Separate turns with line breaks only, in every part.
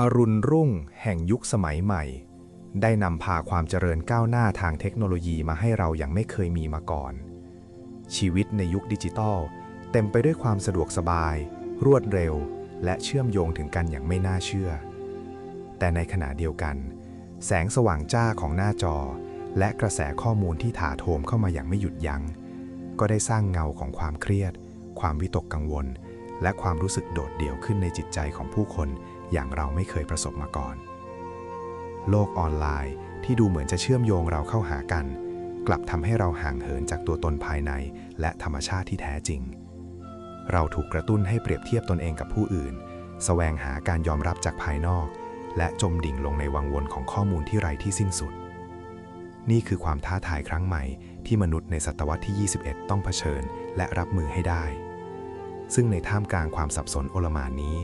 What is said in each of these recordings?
อรุณรุ่งแห่งยุคสมัยใหม่ ได้นำพาความเจริญก้าวหน้าทางเทคโนโลยีมาให้เราอย่างไม่เคยมีมาก่อน ชีวิตในยุคดิจิทัล เต็มไปด้วยความสะดวกสบาย รวดเร็ว และเชื่อมโยงถึงกันอย่างไม่น่าเชื่อ แต่ในขณะเดียวกัน แสงสว่างจ้าของหน้าจอ และกระแสข้อมูลที่ถาโถมเข้ามาอย่างไม่หยุดยัง้ง ก็ได้สร้างเงาของความเครียด ความวิตกกังวล และความรู้สึกโดดเดี่ยวขึ้นในจิตใจของผู้คน อย่างเราไม่เคยประสบมาก่อน โลกออนไลน์ที่ดูเหมือนจะเชื่อมโยงเราเข้าหากัน กลับทำให้เราห่างเหินจากตัวตนภายในและธรรมชาติที่แท้จริง เราถูกกระตุ้นให้เปรียบเทียบตนเองกับผู้อื่น แสวงหาการยอมรับจากภายนอก และจมดิ่งลงในวังวนของข้อมูลที่ไร้ที่สิ้นสุด นี่คือความท้าทายครั้งใหม่ที่มนุษย์ในศตวรรษที่ 21 ต้องเผชิญและรับมือให้ได้ ซึ่งในท่ามกลางความสับสนโอลมานนี้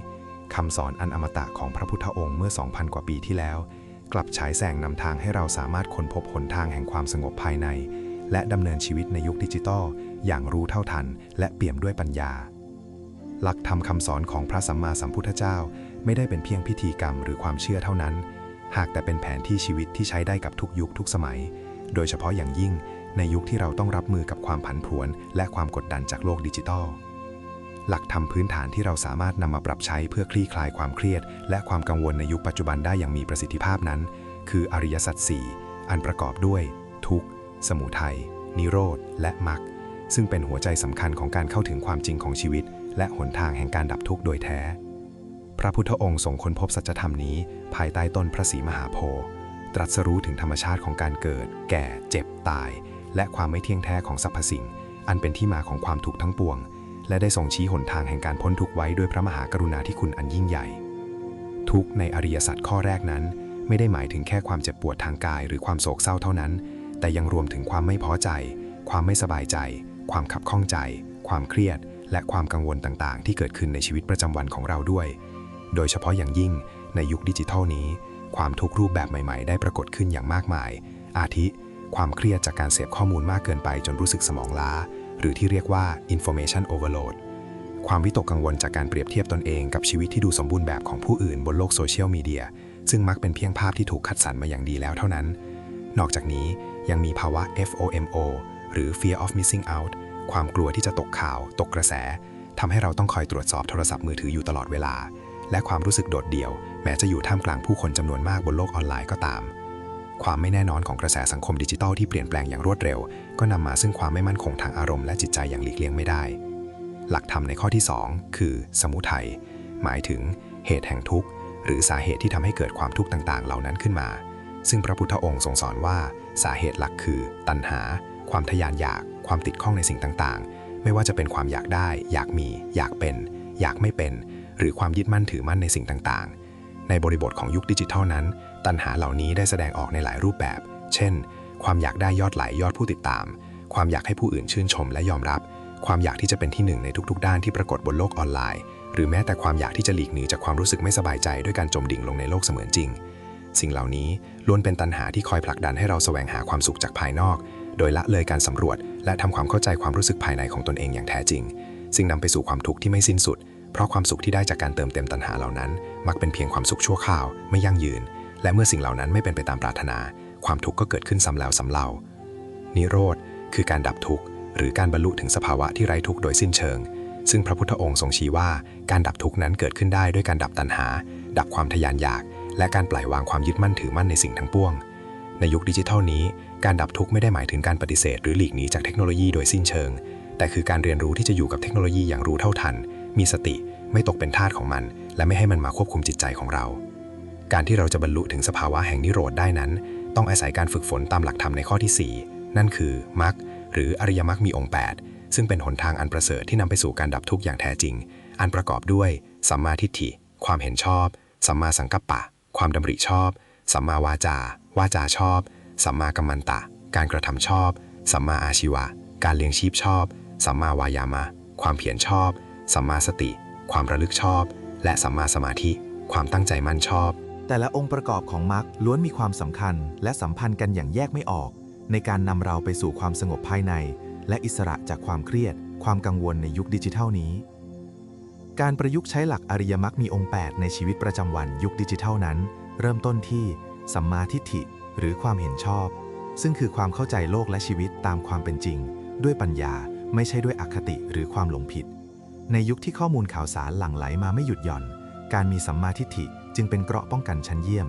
คำสอนอันอมตะของพระพุทธองค์เมื่อ 2,000 กว่าปีที่แล้ว กลับฉายแสงนำทางให้เราสามารถค้นพบหนทางแห่งความสงบภายใน และดำเนินชีวิตในยุคดิจิทัล อย่างรู้เท่าทัน และเปี่ยมด้วยปัญญา หลักธรรมคำสอนของพระสัมมาสัมพุทธเจ้า ไม่ได้เป็นเพียงพิธีกรรมหรือความเชื่อเท่านั้น หากแต่เป็นแผนที่ชีวิตที่ใช้ได้กับทุกยุคทุกสมัย โดยเฉพาะอย่างยิ่งในยุคที่เราต้องรับมือกับความผันผวน และความกดดันจากโลกดิจิทัล หลักธรรมพื้นฐานที่เราสามารถนำมาปรับใช้เพื่อคลี่คลายความเครียด และความกังวลในยุคปัจจุบันได้อย่างมีประสิทธิภาพนั้น คืออริยสัจสี่อันประกอบด้วย ทุกข์ สมุทัย นิโรธ และมรรค ซึ่งเป็นหัวใจสำคัญของการเข้าถึงความจริงของชีวิต และหนทางแห่งการดับทุกข์โดยแท้ พระพุทธองค์ทรงค้นพบสัจธรรมนี้ ภายใต้ต้นพระศรีมหาโพธิ์ตรัสรู้ถึงธรรมชาติของการเกิด แก่ เจ็บ ตาย และความไม่เที่ยงแท้ของสรรพสิ่ง อันเป็นที่มาของความทุกข์ทั้งปวง และได้ทรงชี้หนทางแห่งการพ้นทุกข์ไว้ด้วยพระมหากรุณาธิคุณอันยิ่งใหญ่ ทุกในอริยสัจข้อแรกนั้น ไม่ได้หมายถึงแค่ความเจ็บปวดทางกายหรือความโศกเศร้าเท่านั้น แต่ยังรวมถึงความไม่พอใจ ความไม่สบายใจ ความขับข้องใจ ความเครียด และความกังวลต่างๆ ที่เกิดขึ้นในชีวิตประจำวันของเราด้วย โดยเฉพาะอย่างยิ่งในยุคดิจิทัลนี้ ความทุกรูปแบบใหม่ๆ ได้ปรากฏขึ้นอย่างมากมาย อาทิ ความเครียดจากการเสพข้อมูลมากเกินไปจนรู้สึกสมองล้า หรือที่เรียกว่า information overload ความวิตกกังวลจากการเปรียบเทียบตนเองกับชีวิตที่ดูสมบูรณ์แบบของผู้อื่นบนโลกโซเชียลมีเดียซึ่งมักเป็นเพียงภาพที่ถูกคัดสรรมาอย่างดีแล้วเท่านั้น นอกจากนี้ยังมีภาวะ FOMO หรือ fear of missing out ความกลัวที่จะตกข่าว ตกกระแสทำให้เราต้องคอยตรวจสอบโทรศัพท์มือถืออยู่ตลอดเวลา และความรู้สึกโดดเดี่ยว แม้จะอยู่ท่ามกลางผู้คนจำนวนมากบนโลกออนไลน์ก็ตาม ความไม่แน่นอนของกระแสสังคมดิจิทัลที่เปลี่ยนแปลงอย่างรวดเร็ว ก็นำมาซึ่งความไม่มั่นคงทางอารมณ์และจิตใจอย่างหลีกเลี่ยงไม่ได้ หลักธรรมในข้อที่ 2 คือ สมุทัยหมายถึง เหตุแห่งทุกข์ หรือสาเหตุที่ทำให้เกิดความทุกข์ต่าง ๆ เหล่านั้นขึ้นมา ซึ่งพระพุทธองค์ทรงสอนว่า สาเหตุหลักคือ ตัณหา ความทยานอยาก ความติดข้องในสิ่งต่างๆ ไม่ว่าจะเป็นความอยากได้ อยากมี อยากเป็น อยากไม่เป็น หรือความยึดมั่นถือมั่นในสิ่งต่างๆ ในบริบทของยุคดิจิทัลนั้น ตัณหาเหล่านี้ได้แสดงออกในหลายรูปแบบ เช่น ความอยากได้ยอดไหลยอดผู้ติดตาม ความอยากให้ผู้อื่นชื่นชมและยอมรับ ความอยากที่จะเป็นที่หนึ่งในทุกๆ ด้านที่ปรากฏบนโลกออนไลน์ หรือแม้แต่ความอยากที่จะหลีกหนีจากความรู้สึกไม่สบายใจด้วยการจมดิ่งลงในโลกเสมือนจริง สิ่งเหล่านี้ล้วนเป็นตัณหาที่คอยผลักดันให้เราแสวงหาความสุขจากภายนอก โดยละเลยการสำรวจ และทำความเข้าใจความรู้สึกภายในของตนเองอย่างแท้จริง ซึ่งนำไปสู่ความทุกข์ที่ไม่สิ้นสุด เพราะความสุขที่ได้จากการเติมเต็มตัณหาเหล่านั้น มักเป็นเพียงความสุขชั่วคราวไม่ยั่งยืน และเมื่อสิ่งเหล่านั้นไม่เป็นไปตามปรารถนา ความทุกข์ก็เกิดขึ้นซ้ำแล้วซ้ำเล่า นิโรธคือการดับทุกข์ หรือการบรรลุถึงสภาวะที่ไร้ทุกข์โดยสิ้นเชิง ซึ่งพระพุทธองค์ทรงชี้ว่าการดับทุกข์นั้นเกิดขึ้นได้ด้วยการดับตัณหา ดับความทยานอยาก และการปล่อยวางความยึดมั่นถือมั่นในสิ่งทั้งปวง ในยุคดิจิทัลนี้ การดับทุกข์ไม่ได้หมายถึงการปฏิเสธ หรือหลีกหนีจากเทคโนโลยีโดยสิ้นเชิง แต่คือการเรียนรู้ที่จะอยู่กับเทคโนโลยีอย่างรู้เท่าทัน มีสติ ไม่ตกเป็นทาสของมัน และไม่ให้มันมาควบคุมจิตใจของเรา การที่เราจะบรรลุถึงสภาวะแห่งนิโรธได้นั้น ต้องอาศัยการฝึกฝนตามหลักธรรมในข้อที่ 4 นั่นคือมรรคหรืออริยมรรคมีองค์ 8 ซึ่งเป็นหนทางอันประเสริฐที่นำไปสู่การดับทุกข์อย่างแท้จริง อันประกอบด้วยสัมมาทิฏฐิ ความเห็นชอบ สัมมาสังกัปปะ ความดำริชอบ สัมมาวาจา วาจาชอบ สัมมากัมมันตะ การกระทำชอบ สัมมาอาชีวะ การเลี้ยงชีพชอบ สัมมาวายามะ ความเพียรชอบ สัมมาสติ ความระลึกชอบ และสัมมาสมาธิ ความตั้งใจมั่นชอบ
แต่ละองค์ประกอบของมรรคล้วนมีความสำคัญ และสัมพันธ์กันอย่างแยกไม่ออก ในการนำเราไปสู่ความสงบภายใน และอิสระจากความเครียด ความกังวลในยุคดิจิทัลนี้ การประยุกต์ใช้หลักอริยมรรคมีองค์ 8 ในชีวิตประจำวันยุคดิจิทัลนั้น เริ่มต้นที่ สัมมาทิฏฐิ หรือความเห็นชอบ ซึ่งคือความเข้าใจโลกและชีวิตตามความเป็นจริง ด้วยปัญญาไม่ใช่ด้วยอคติหรือความหลงผิด ในยุคที่ข้อมูลข่าวสารหลั่งไหลมาไม่หยุดหย่อน การมีสัมมาทิฏฐิจึงเป็นเกราะป้องกันชั้นเยี่ยม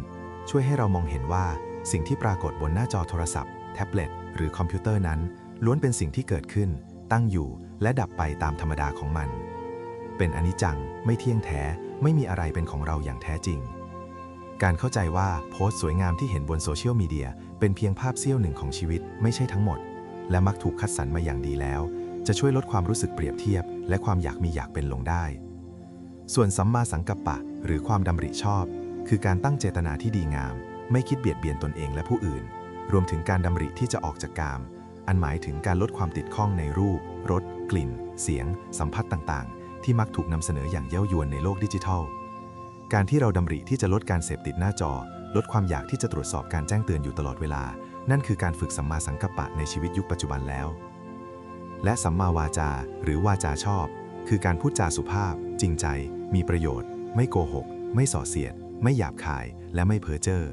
ช่วยให้เรามองเห็นว่าสิ่งที่ปรากฏบนหน้าจอโทรศัพท์ แท็บเล็ต หรือคอมพิวเตอร์นั้น ล้วนเป็นสิ่งที่เกิดขึ้น ตั้งอยู่และดับไปตามธรรมดาของมัน เป็นอนิจจัง ไม่เที่ยงแท้ ไม่มีอะไรเป็นของเราอย่างแท้จริง การเข้าใจว่าโพสต์สวยงามที่เห็นบนโซเชียลมีเดียเป็นเพียงภาพเสี้ยวหนึ่งของชีวิต ไม่ใช่ทั้งหมด และมักถูกคัดสรรมาอย่างดีแล้ว จะช่วยลดความรู้สึกเปรียบเทียบ และความอยากมีอยากเป็นลงได้ ส่วนสัมมาสังกัปปะ หรือความดำริชอบ คือการตั้งเจตนาที่ดีงาม ไม่คิดเบียดเบียนตนเองและผู้อื่น รวมถึงการดำริที่จะออกจากกาม อันหมายถึงการลดความติดข้องในรูป รส กลิ่น เสียง สัมผัสต่างๆ ที่มักถูกนำเสนออย่างเย้ายวนในโลกดิจิทัล การที่เราดำริที่จะลดการเสพติดหน้าจอ ลดความอยากที่จะตรวจสอบการแจ้งเตือนอยู่ตลอดเวลา นั่นคือการฝึกสัมมาสังกัปปะในชีวิตยุคปัจจุบันแล้ว และสัมมาวาจา หรือวาจาชอบ คือการพูดจาสุภาพ จริงใจ มีประโยชน์ ไม่โกหก ไม่ส่อเสียด ไม่หยาบคาย และไม่เพ้อเจ้อ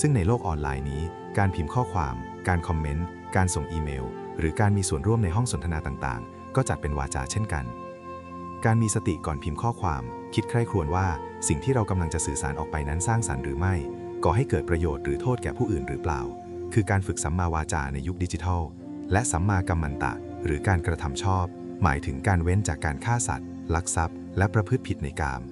ซึ่งในโลกออนไลน์นี้ การพิมพ์ข้อความ การคอมเมนต์ การส่งอีเมล หรือการมีส่วนร่วมในห้องสนทนาต่างๆ ก็จัดเป็นวาจาเช่นกัน การมีสติก่อนพิมพ์ข้อความ คิดใคร่ครวญว่า สิ่งที่เรากำลังจะสื่อสารออกไปนั้นสร้างสรรค์หรือไม่ ก่อให้เกิดประโยชน์หรือโทษแก่ผู้อื่นหรือเปล่า คือการฝึกสัมมาวาจาในยุคดิจิทัล และสัมมากัมมันตะ หรือการกระทำชอบ หมายถึงการเว้นจากการฆ่าสัตว์ ลักทรัพย์ และประพฤติผิดในกาม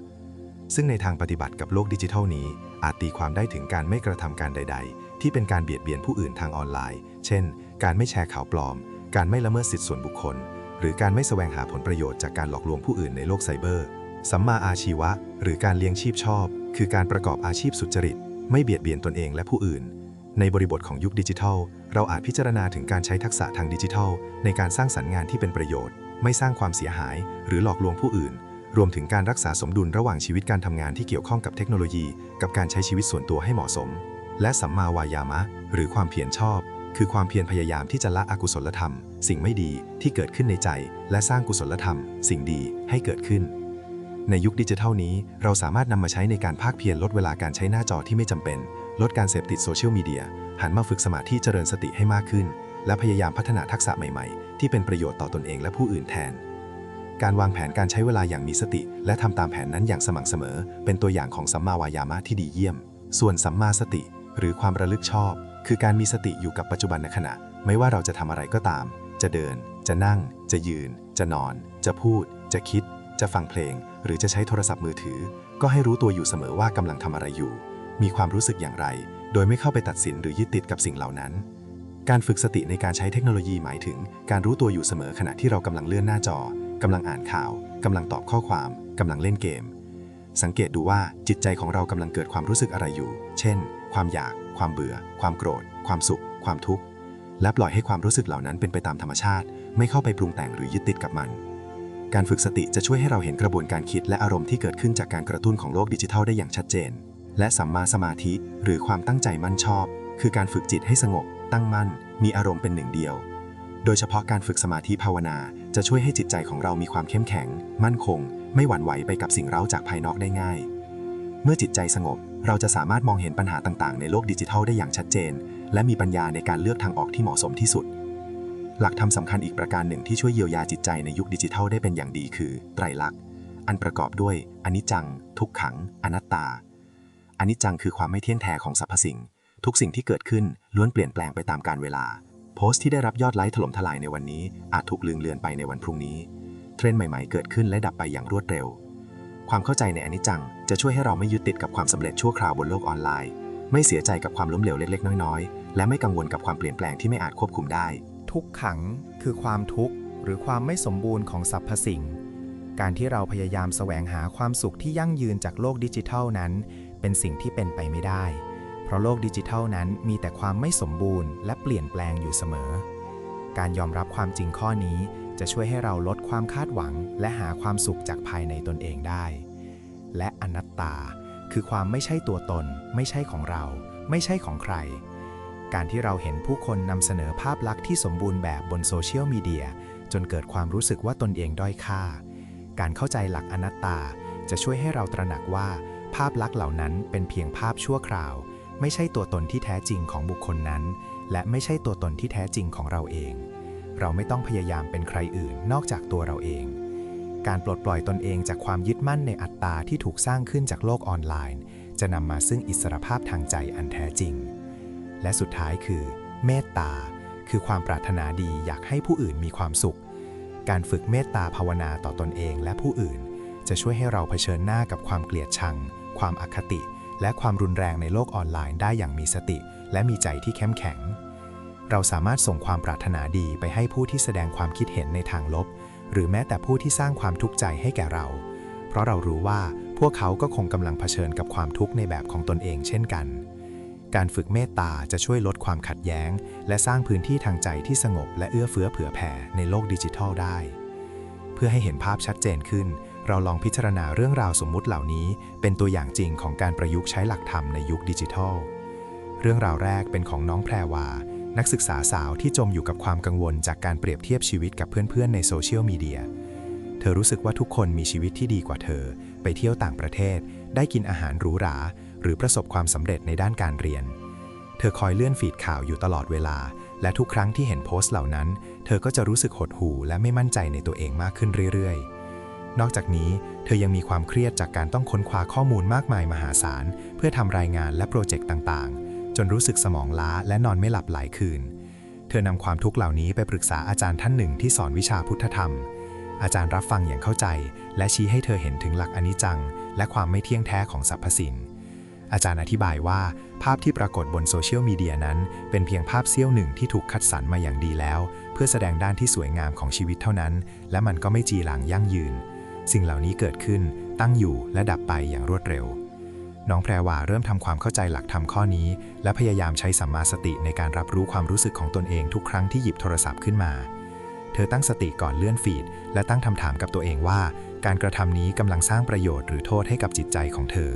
ซึ่งในทางปฏิบัติกับโลกดิจิทัลนี้ อาจตีความได้ถึงการไม่กระทำการใด ๆ ที่เป็นการเบียดเบียนผู้อื่นทางออนไลน์ เช่น การไม่แชร์ข่าวปลอม การไม่ละเมิดสิทธิส่วนบุคคล หรือการไม่แสวงหาผลประโยชน์จากการหลอกลวงผู้อื่นในโลกไซเบอร์ สัมมาอาชีวะ หรือการเลี้ยงชีพชอบ คือการประกอบอาชีพสุจริต ไม่เบียดเบียนตนเองและผู้อื่นในบริบทของยุคดิจิทัล เราอาจพิจารณาถึงการใช้ทักษะทางดิจิทัล ในการสร้างสรรค์งานที่เป็นประโยชน์ ไม่สร้างความเสียหาย หรือหลอกลวงผู้อื่น รวมถึงการรักษาสมดุลระหว่างชีวิตการทำงานที่เกี่ยวข้องกับเทคโนโลยี กับการใช้ชีวิตส่วนตัวให้เหมาะสม และสัมมาวายามะ หรือความเพียรชอบ คือความเพียรพยายามที่จะละอกุศลธรรม สิ่งไม่ดีที่เกิดขึ้นในใจ และสร้างกุศลธรรม สิ่งดีให้เกิดขึ้น ในยุคดิจิทัลนี้ เราสามารถนำมาใช้ในการภาคเพียรลดเวลาการใช้หน้าจอที่ไม่จำเป็น ลดการเสพติดโซเชียลมีเดียหันมาฝึกสมาธิเจริญสติให้มากขึ้น และพยายามพัฒนาทักษะใหม่ ๆ ที่เป็นประโยชน์ต่อตนเองและผู้อื่นแทน การวางแผนการใช้เวลาอย่างมีสติ และทำตามแผนนั้นอย่างสม่ำเสมอ เป็นตัวอย่างของสัมมาวายามะที่ดีเยี่ยม ส่วนสัมมาสติ หรือความระลึกชอบ คือการมีสติอยู่กับปัจจุบันในขณะ ไม่ว่าเราจะทำอะไรก็ตาม จะเดิน จะนั่ง จะยืน จะนอน จะพูด จะคิด จะฟังเพลง หรือจะใช้โทรศัพท์มือถือ ก็ให้รู้ตัวอยู่เสมอว่ากำลังทำอะไรอยู่ มีความรู้สึกอย่างไร โดยไม่เข้าไปตัดสินหรือยึดติดกับสิ่งเหล่านั้นการฝึกสติในการใช้เทคโนโลยีหมายถึง การรู้ตัวอยู่เสมอขณะที่เรากำลังเลื่อนหน้าจอ กำลังอ่านข่าวกำลังตอบข้อความกำลังเล่นเกม สังเกตดูว่าจิตใจของเรากำลังเกิดความรู้สึกอะไรอยู่ เช่น ความอยาก ความเบื่อ ความโกรธ ความสุข ความทุกข์ และปล่อยให้ความรู้สึกเหล่านั้นเป็นไปตามธรรมชาติ ไม่เข้าไปปรุงแต่งหรือยึดติดกับมัน การฝึกสติจะช่วยให้เราเห็นกระบวนการคิดและอารมณ์ที่เกิดขึ้นจากการกระตุ้นของโลกดิจิทัลได้อย่างชัดเจน และสัมมาสมาธิ หรือความตั้งใจมั่นชอบ คือการฝึกจิตให้สงบ ตั้งมั่น มีอารมณ์เป็นหนึ่งเดียว โดยเฉพาะการฝึกสมาธิภาวนา จะช่วยให้จิตใจของเรามีความเข้มแข็ง มั่นคง ไม่หวั่นไหวไปกับสิ่งเร้าจากภายนอกได้ง่าย เมื่อจิตใจสงบ เราจะสามารถมองเห็นปัญหาต่างๆ ในโลกดิจิทัลได้อย่างชัดเจน และมีปัญญาในการเลือกทางออกที่เหมาะสมที่สุด หลักธรรมสำคัญอีกประการหนึ่งที่ช่วยเยียวยาจิตใจในยุคดิจิทัลได้เป็นอย่างดีคือไตรลักษณ์อันประกอบด้วยอนิจจัง ทุกขัง อนัตตาอนิจจังคือความไม่เที่ยงแท้ของสรรพสิ่ง ทุกสิ่งที่เกิดขึ้นล้วนเปลี่ยนแปลงไปตามกาลเวลา โพสต์ที่ได้รับยอดไลค์ถล่มทลายในวันนี้ อาจถูกลืมเลือนไปในวันพรุ่งนี้ เทรนด์ใหม่ๆ เกิดขึ้นและดับไปอย่างรวดเร็ว ความเข้าใจในอนิจจัง จะช่วยให้เราไม่ยึดติดกับความสำเร็จชั่วคราวบนโลกออนไลน์ ไม่เสียใจกับความล้มเหลวเล็กๆ น้อยๆ และไม่กังวลกับความเปลี่ยนแปลงที่ไม่อาจควบคุมได้
ทุกขังคือความทุกข์หรือความไม่สมบูรณ์ของสรรพสิ่ง การที่เราพยายามแสวงหาความสุขที่ยั่งยืนจากโลกดิจิทัลนั้น เป็นสิ่งที่เป็นไปไม่ได้ เพราะโลกดิจิทัลนั้นมีแต่ความไม่สมบูรณ์และเปลี่ยนแปลงอยู่เสมอ การยอมรับความจริงข้อนี้จะช่วยให้เราลดความคาดหวัง และหาความสุขจากภายในตนเองได้ และอนัตตา คือความไม่ใช่ตัวตน ไม่ใช่ของเรา ไม่ใช่ของใคร การที่เราเห็นผู้คนนำเสนอภาพลักษณ์ที่สมบูรณ์แบบบนโซเชียลมีเดียจนเกิดความรู้สึกว่าตนเองด้อยค่า การเข้าใจหลักอนัตตาจะช่วยให้เราตระหนักว่า ภาพลักษณ์เหล่านั้นเป็นเพียงภาพชั่วคราว ไม่ใช่ตัวตนที่แท้จริงของบุคคลนั้น และไม่ใช่ตัวตนที่แท้จริงของเราเอง เราไม่ต้องพยายามเป็นใครอื่นนอกจากตัวเราเอง การปลดปล่อยตนเองจากความยึดมั่นในอัตตาที่ถูกสร้างขึ้นจากโลกออนไลน์ จะนำมาซึ่งอิสรภาพทางใจอันแท้จริง และสุดท้ายคือ เมตตา คือความปรารถนาดีอยากให้ผู้อื่นมีความสุข การฝึกเมตตาภาวนาต่อตนเองและผู้อื่น จะช่วยให้เราเผชิญหน้ากับความเกลียดชัง ความอคติ และความรุนแรงในโลกออนไลน์ได้อย่างมีสติ และมีใจที่เข้มแข็ง เราสามารถส่งความปรารถนาดีไปให้ผู้ที่แสดงความคิดเห็นในทางลบ หรือแม้แต่ผู้ที่สร้างความทุกข์ใจให้แก่เรา เพราะเรารู้ว่าพวกเขาก็คงกำลังเผชิญกับความทุกข์ในแบบของตนเองเช่นกัน การฝึกเมตตาจะช่วยลดความขัดแย้ง และสร้างพื้นที่ทางใจที่สงบ และเอื้อเฟื้อเผื่อแผ่ในโลกดิจิทัลได้ เพื่อให้เห็นภาพชัดเจนขึ้น เราลองพิจารณาเรื่องราวสมมุติเหล่านี้ เป็นตัวอย่างจริงของการประยุกต์ใช้หลักธรรมในยุคดิจิทัล เรื่องราวแรกเป็นของน้องแพรวา นักศึกษาสาวที่จมอยู่กับความกังวลจากการเปรียบเทียบชีวิตกับเพื่อนๆในโซเชียลมีเดีย เธอรู้สึกว่าทุกคนมีชีวิตที่ดีกว่าเธอ ไปเที่ยวต่างประเทศ ได้กินอาหารหรูหรา หรือประสบความสำเร็จในด้านการเรียน เธอคอยเลื่อนฟีดข่าวอยู่ตลอดเวลา และทุกครั้งที่เห็นโพสต์เหล่านั้น เธอก็จะรู้สึกหดหู่และไม่มั่นใจในตัวเองมากขึ้นเรื่อยๆ นอกจากนี้เธอยังมีความเครียดจากการต้องค้นคว้าข้อมูลมากมายมหาศาล เพื่อทำรายงานและโปรเจกต์ต่างๆ จนรู้สึกสมองล้าและนอนไม่หลับหลายคืน เธอนำความทุกข์เหล่านี้ไปปรึกษาอาจารย์ท่านหนึ่งที่สอนวิชาพุทธธรรม อาจารย์รับฟังอย่างเข้าใจ และชี้ให้เธอเห็นถึงหลักอนิจจัง และความไม่เที่ยงแท้ของสรรพสิ่งอาจารย์อธิบายว่า ภาพที่ปรากฏบนโซเชียลมีเดียนั้น เป็นเพียงภาพเสี้ยวหนึ่งที่ถูกคัดสรรมาอย่างดีแล้ว เพื่อแสดงด้านที่สวยงามของชีวิตเท่านั้น และมันก็ไม่จีรังยั่งยืน สิ่งเหล่านี้เกิดขึ้น ตั้งอยู่และดับไปอย่างรวดเร็ว น้องแพรวาเริ่มทำความเข้าใจหลักธรรมข้อนี้ และพยายามใช้สัมมาสติในการรับรู้ความรู้สึกของตนเองทุกครั้งที่หยิบโทรศัพท์ขึ้นมา เธอตั้งสติก่อนเลื่อนฟีด และตั้งคำถามกับตัวเองว่า การกระทำนี้กำลังสร้างประโยชน์หรือโทษให้กับจิตใจของเธอ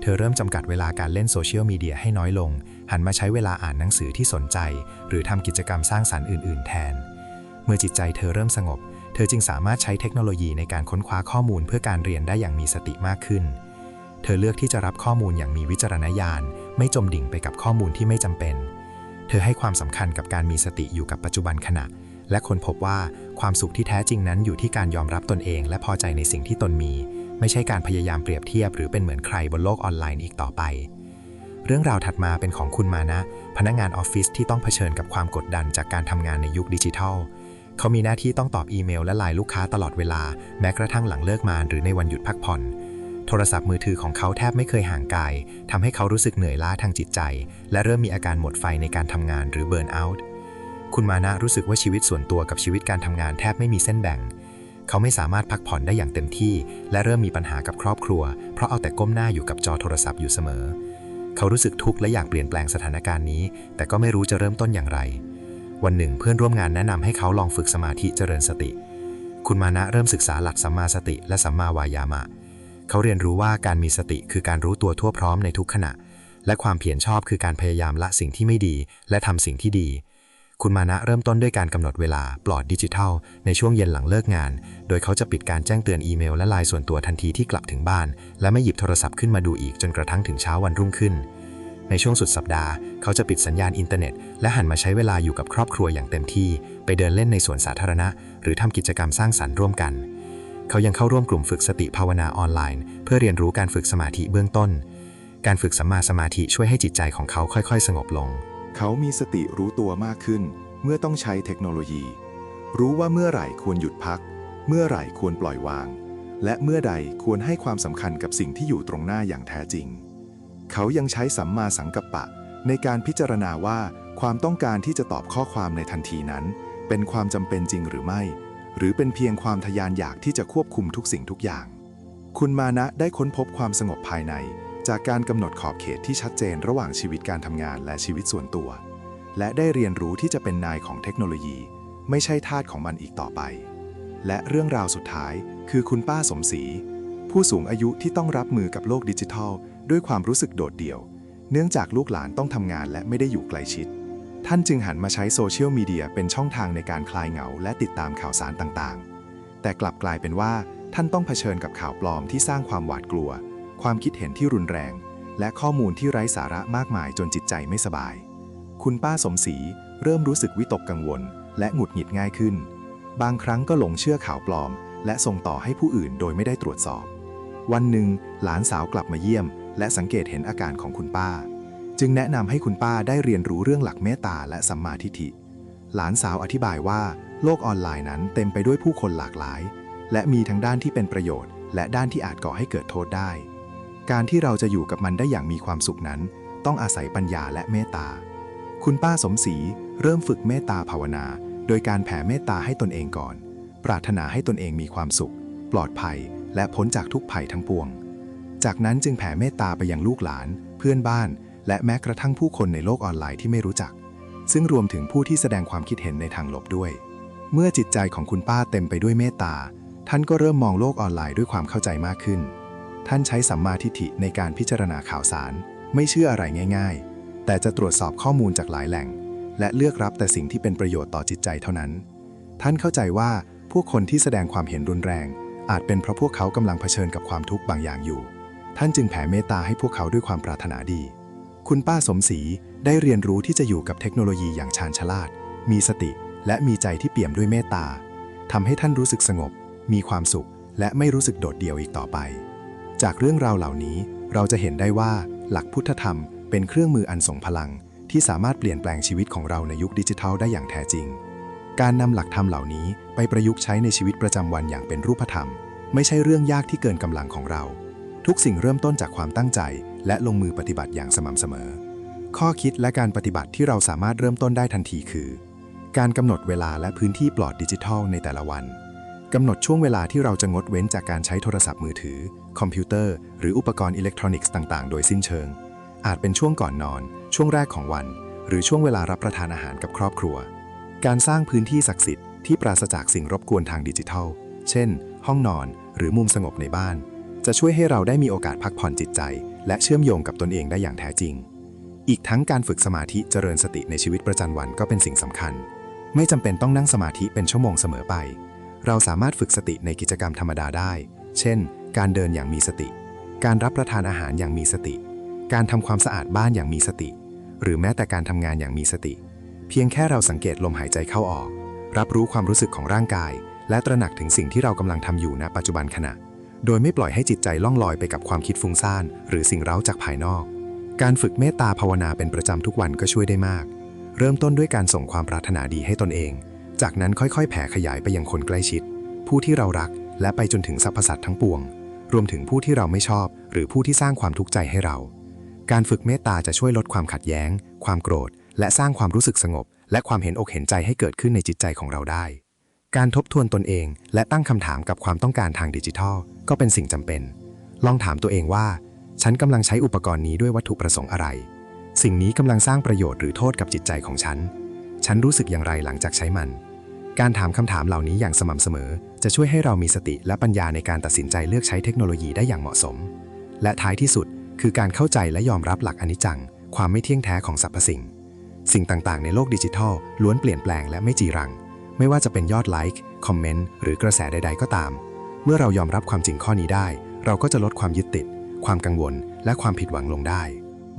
เธอเริ่มจำกัดเวลาการเล่นโซเชียลมีเดียให้น้อยลง หันมาใช้เวลาอ่านหนังสือที่สนใจ หรือทำกิจกรรมสร้างสรรค์อื่น ๆ แทน เมื่อจิตใจเธอเริ่มสงบ เธอจึงสามารถใช้เทคโนโลยีในการค้นคว้าข้อมูลเพื่อการเรียนได้อย่างมีสติมากขึ้น เธอเลือกที่จะรับข้อมูลอย่างมีวิจารณญาณ ไม่จมดิ่งไปกับข้อมูลที่ไม่จำเป็น เธอให้ความสำคัญกับการมีสติอยู่กับปัจจุบันขณะ และค้นพบว่าความสุขที่แท้จริงนั้นอยู่ที่การยอมรับตนเอง และพอใจในสิ่งที่ตนมี ไม่ใช่การพยายามเปรียบเทียบ หรือเป็นเหมือนใครบนโลกออนไลน์อีกต่อไป เรื่องราวถัดมาเป็นของคุณมานะ พนักงานออฟฟิศที่ต้องเผชิญกับความกดดันจากการทำงานในยุคดิจิทัล เขามีหน้าที่ต้องตอบอีเมลและไลน์ลูกค้าตลอดเวลา แม้กระทั่งหลังเลิกงานหรือในวันหยุดพักผ่อน โทรศัพท์มือถือของเขาแทบไม่เคยห่างกายทำให้เขารู้สึกเหนื่อยล้าทางจิตใจ และเริ่มมีอาการหมดไฟในการทำงานหรือเบิร์นเอาท์คุณมานะรู้สึกว่าชีวิตส่วนตัวกับชีวิตการทำงานแทบไม่มีเส้นแบ่ง เขาไม่สามารถพักผ่อนได้อย่างเต็มที่ และเริ่มมีปัญหากับครอบครัว เพราะเอาแต่ก้มหน้าอยู่กับจอโทรศัพท์อยู่เสมอ เขารู้สึกทุกข์และอยากเปลี่ยนแปลงสถานการณ์นี้ แต่ก็ไม่รู้จะเริ่มต้นอย่างไร วันหนึ่งเพื่อนร่วมงานแนะนำให้เขาลองฝึกสมาธิเจริญสติ คุณมานะเริ่มศึกษาหลักสัมมาสติและสัมมาวายามะ เขาเรียนรู้ว่าการมีสติคือการรู้ตัวทั่วพร้อมในทุกขณะ และความเพียรชอบคือการพยายามละสิ่งที่ไม่ดี และทำสิ่งที่ดี คุณมานะเริ่มต้นด้วยการกำหนดเวลาปลอดดิจิทัล ในช่วงเย็นหลังเลิกงาน โดยเขาจะปิดการแจ้งเตือนอีเมลและไลน์ส่วนตัวทันทีที่กลับถึงบ้าน และไม่หยิบโทรศัพท์ขึ้นมาดูอีกจนกระทั่งถึงเช้าวันรุ่งขึ้น ในช่วงสุดสัปดาห์ เขาจะปิดสัญญาณอินเทอร์เน็ต และหันมาใช้เวลาอยู่กับครอบครัวอย่างเต็มที่ ไปเดินเล่นในสวนสาธารณะ หรือทำกิจกรรมสร้างสรรค์ร่วมกัน เขายังเข้าร่วมกลุ่มฝึกสติภาวนาออนไลน์ เพื่อเรียนรู้การฝึกสมาธิเบื้องต้น การฝึกสัมมาสมาธิช่วยให้จิตใจของเขาค่อย ๆ สงบลง
เขามีสติรู้ตัวมากขึ้น เมื่อต้องใช้เทคโนโลยี รู้ว่าเมื่อไหร่ควรหยุดพัก เมื่อไหร่ควรปล่อยวาง และเมื่อใดควรให้ความสำคัญกับสิ่งที่อยู่ตรงหน้าอย่างแท้จริง เขายังใช้สัมมาสังกัปปะ ในการพิจารณาว่าความต้องการที่จะตอบข้อความในทันทีนั้น เป็นความจำเป็นจริงหรือไม่ หรือเป็นเพียงความทยานอยากที่จะควบคุมทุกสิ่งทุกอย่าง คุณมานะได้ค้นพบความสงบภายใน จากการกำหนดขอบเขตที่ชัดเจนระหว่างชีวิตการทำงานและชีวิตส่วนตัว และได้เรียนรู้ที่จะเป็นนายของเทคโนโลยี ไม่ใช่ทาสของมันอีกต่อไป และเรื่องราวสุดท้ายคือคุณป้าสมศรีผู้สูงอายุที่ต้องรับมือกับโลกดิจิทัล ด้วยความรู้สึกโดดเดี่ยว เนื่องจากลูกหลานต้องทำงานและไม่ได้อยู่ใกล้ชิด ท่านจึงหันมาใช้โซเชียลมีเดียเป็นช่องทางในการคลายเหงา และติดตามข่าวสารต่างๆ แต่กลับกลายเป็นว่าท่านต้องเผชิญกับข่าวปลอมที่สร้างความหวาดกลัว ความคิดเห็นที่รุนแรง และข้อมูลที่ไร้สาระมากมายจนจิตใจไม่สบาย คุณป้าสมศรีเริ่มรู้สึกวิตกกังวล และหงุดหงิดง่ายขึ้น บางครั้งก็หลงเชื่อข่าวปลอม และส่งต่อให้ผู้อื่นโดยไม่ได้ตรวจสอบ วันหนึ่งหลานสาวกลับมาเยี่ยม และสังเกตเห็นอาการของคุณป้า จึงแนะนำให้คุณป้าได้เรียนรู้เรื่องหลักเมตตาและสัมมาทิฏฐิ หลานสาวอธิบายว่าโลกออนไลน์นั้นเต็มไปด้วยผู้คนหลากหลาย และมีทั้งด้านที่เป็นประโยชน์ และด้านที่อาจก่อให้เกิดโทษได้ การที่เราจะอยู่กับมันได้อย่างมีความสุขนั้น ต้องอาศัยปัญญาและเมตตา คุณป้าสมศรีเริ่มฝึกเมตตาภาวนา โดยการแผ่เมตตาให้ตนเองก่อน ปรารถนาให้ตนเองมีความสุข ปลอดภัย และพ้นจากทุกภัยทั้งปวง จากนั้นจึงแผ่เมตตาไปยังลูกหลาน เพื่อนบ้าน และแม้กระทั่งผู้คนในโลกออนไลน์ที่ไม่รู้จัก ซึ่งรวมถึงผู้ที่แสดงความคิดเห็นในทางลบด้วย เมื่อจิตใจของคุณป้าเต็มไปด้วยเมตตา ท่านก็เริ่มมองโลกออนไลน์ด้วยความเข้าใจมากขึ้น ท่านใช้สัมมาทิฏฐิในการพิจารณาข่าวสาร ไม่เชื่ออะไรง่าย ๆ แต่จะตรวจสอบข้อมูลจากหลายแหล่ง และเลือกรับแต่สิ่งที่เป็นประโยชน์ต่อจิตใจเท่านั้น ท่านเข้าใจว่าพวกคนที่แสดงความเห็นรุนแรงอาจเป็นเพราะพวกเขากำลังเผชิญกับความทุกข์บางอย่างอยู่ ท่านจึงแผ่เมตตาให้พวกเขาด้วยความปรารถนาดี คุณป้าสมศรีได้เรียนรู้ที่จะอยู่กับเทคโนโลยีอย่างชาญฉลาด มีสติและมีใจที่เปี่ยมด้วยเมตตาทำให้ท่านรู้สึกสงบ มีความสุข และไม่รู้สึกโดดเดี่ยวอีกต่อไป จากเรื่องราวเหล่านี้เราจะเห็นได้ว่าหลักพุทธธรรมเป็นเครื่องมืออันทรงพลัง ที่สามารถเปลี่ยนแปลงชีวิตของเราในยุคดิจิทัลได้อย่างแท้จริง การนำหลักธรรมเหล่านี้ไปประยุกต์ใช้ในชีวิตประจำวันอย่างเป็นรูปธรรม ไม่ใช่เรื่องยากที่เกินกำลังของเรา ทุกสิ่งเริ่มต้นจากความตั้งใจ และลงมือปฏิบัติอย่างสม่ำเสมอ ข้อคิดและการปฏิบัติที่เราสามารถเริ่มต้นได้ทันทีคือ การกำหนดเวลาและพื้นที่ปลอดดิจิทัลในแต่ละวันกำหนดช่วงเวลาที่เราจะงดเว้นจากการใช้โทรศัพท์มือถือ คอมพิวเตอร์ หรืออุปกรณ์อิเล็กทรอนิกส์ต่าง ๆ โดยสิ้นเชิง อาจเป็นช่วงก่อนนอน ช่วงแรกของวัน หรือช่วงเวลารับประทานอาหารกับครอบครัว การสร้างพื้นที่ศักดิ์สิทธิ์ที่ปราศจากสิ่งรบกวนทางดิจิทัล เช่น ห้องนอน หรือมุมสงบในบ้าน จะช่วยให้เราได้มีโอกาสพักผ่อนจิตใจ และเชื่อมโยงกับตนเองได้อย่างแท้จริง อีกทั้งการฝึกสมาธิเจริญสติในชีวิตประจำวันก็เป็นสิ่งสำคัญ ไม่จำเป็นต้องนั่งสมาธิเป็นชั่วโมงเสมอไป เราสามารถฝึกสติในกิจกรรมธรรมดาได้ เช่น การเดินอย่างมีสติ การรับประทานอาหารอย่างมีสติ การทำความสะอาดบ้านอย่างมีสติ หรือแม้แต่การทำงานอย่างมีสติ เพียงแค่เราสังเกตลมหายใจเข้าออก รับรู้ความรู้สึกของร่างกาย และตระหนักถึงสิ่งที่เรากำลังทำอยู่ณปัจจุบันขณะ โดยไม่ปล่อยให้จิตใจล่องลอยไปกับความคิดฟุ้งซ่าน หรือสิ่งเร้าจากภายนอก การฝึกเมตตาภาวนาเป็นประจำทุกวันก็ช่วยได้มาก เริ่มต้นด้วยการส่งความปรารถนาดีให้ตนเอง จากนั้นค่อยๆ แผ่ขยายไปยังคนใกล้ชิด ผู้ที่เรารัก และไปจนถึงสรรพสัตว์ทั้งปวง รวมถึงผู้ที่เราไม่ชอบ หรือผู้ที่สร้างความทุกข์ใจให้เรา การฝึกเมตตาจะช่วยลดความขัดแย้ง ความโกรธ และสร้างความรู้สึกสงบ และความเห็นอกเห็นใจให้เกิดขึ้นในจิตใจของเราได้ การทบทวนตนเอง และตั้งคำถามกับความต้องการทางดิจิทัล ก็เป็นสิ่งจำเป็น ลองถามตัวเองว่า ฉันกำลังใช้อุปกรณ์นี้ด้วยวัตถุประสงค์อะไร สิ่งนี้กำลังสร้างประโยชน์หรือโทษกับจิตใจของฉัน ฉันรู้สึกอย่างไรหลังจากใช้มัน การถามคำถามเหล่านี้อย่างสม่ำเสมอ จะช่วยให้เรามีสติและปัญญาในการตัดสินใจเลือกใช้เทคโนโลยีได้อย่างเหมาะสม และท้ายที่สุด คือการเข้าใจและยอมรับหลักอนิจจัง ความไม่เที่ยงแท้ของสรรพสิ่ง สิ่งต่างๆ ในโลกดิจิทัลล้วนเปลี่ยนแปลงและไม่จีรัง ไม่ว่าจะเป็นยอดไลค์คอมเมนต์หรือกระแสใด ๆ ก็ตาม เมื่อเรายอมรับความจริงข้อนี้ได้ เราก็จะลดความยึดติด ความกังวล และความผิดหวังลงได้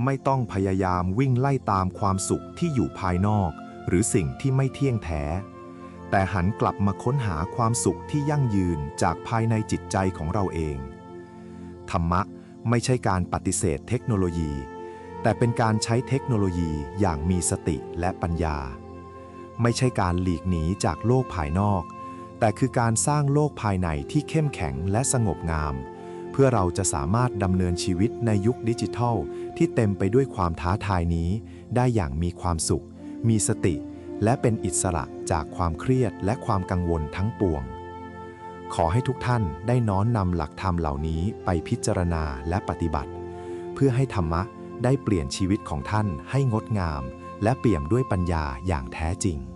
ไม่ต้องพยายามวิ่งไล่ตามความสุขที่อยู่ภายนอก หรือสิ่งที่ไม่เที่ยงแท้ แต่หันกลับมาค้นหาความสุขที่ยั่งยืนจากภายในจิตใจของเราเอง ธรรมะไม่ใช่การปฏิเสธเทคโนโลยี แต่เป็นการใช้เทคโนโลยีอย่างมีสติและปัญญา ไม่ใช่การหลีกหนีจากโลกภายนอก แต่คือการสร้างโลกภายในที่เข้มแข็งและสงบงาม เพื่อเราจะสามารถดำเนินชีวิตในยุคดิจิทัล ที่เต็มไปด้วยความท้าทายนี้ ได้อย่างมีความสุข มีสติ และเป็นอิสระจากความเครียดและความกังวลทั้งปวง ขอให้ทุกท่านได้น้อมนำหลักธรรมเหล่านี้ไปพิจารณาและปฏิบัติ เพื่อให้ธรรมะได้เปลี่ยนชีวิตของท่านให้งดงาม และเปี่ยมด้วยปัญญาอย่างแท้จริง